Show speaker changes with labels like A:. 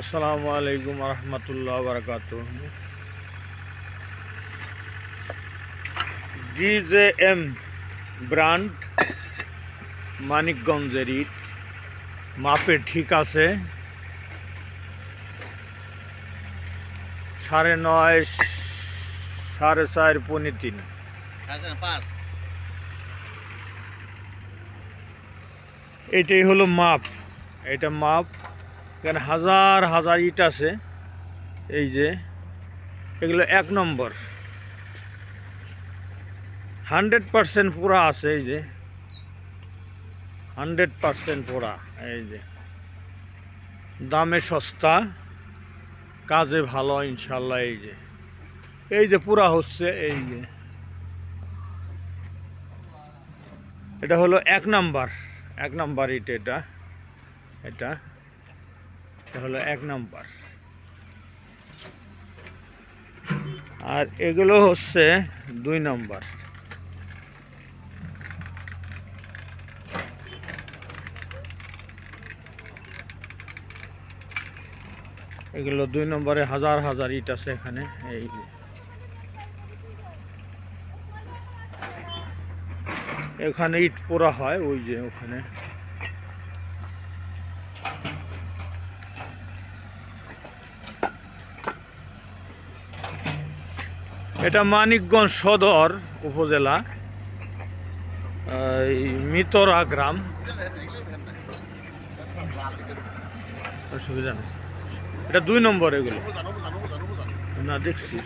A: আসসালামু আলাইকুম রহমতুল্লাহ বারকাত DJ M brand মানিকগঞ্জের ইট মাপে ঠিক আছে। সাড়ে নয় সাড়ে চার পৌনে তিন। এটাই হলো মাপ। এটা মাপ এখানে হাজার হাজার ইট আছে। এই যে, এগুলো এক নম্বর। হান্ড্রেড পারসেন্ট পুরা আছে এই যে। হান্ড্রেড পারসেন্ট পুরা এই যে। দামে সস্তা, কাজে ভালো ইনশাল্লাহ এই যে। এই যে পুরা হচ্ছে, এই যে। এটা হলো এক নাম্বার এক নাম্বার ইট এটা এটা। এটা হলো এক নাম্বার। আর এগুলো হচ্ছে দুই নাম্বার। এগুলো দুই নম্বরে হাজার হাজার ইট আছে এখানে, এই এখানে ইট পোড়া হয়, ওই যে ওখানে। এটা মানিকগঞ্জ সদর উপজেলা মিতরা গ্রাম অসুবিধা নেই এটা দুই নম্বর এগুলো না দেখছি